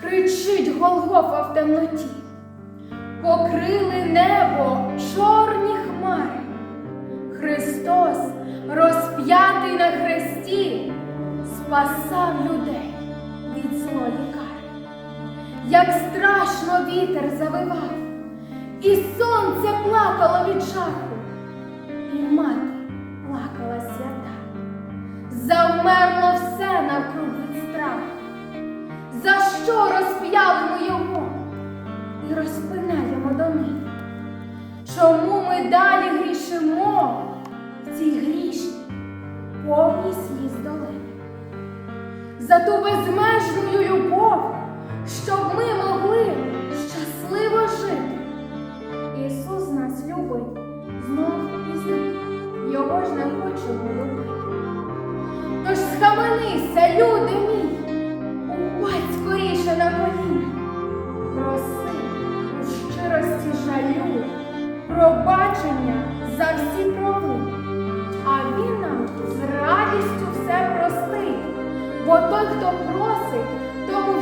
кричить Голгофа в темноті. Покрили небо чорні хмари. Христос, розп'ятий на хресті, спасав людей від злої кари. Як страшно вітер завивав, і сонце плакало від жаху, і мати плакала свята. Завмерло що розп'яли ми його і розпинаємо до них? Чому ми далі грішимо в цій грішній повній сліз долини? За ту безмежною любов, щоб ми могли щасливо жити. Ісус нас любить знов і знов, його ж не хочемо любити. Тож схаменися, люди мій, всі провини, а він нам з радістю все простить, бо той, хто просить, тому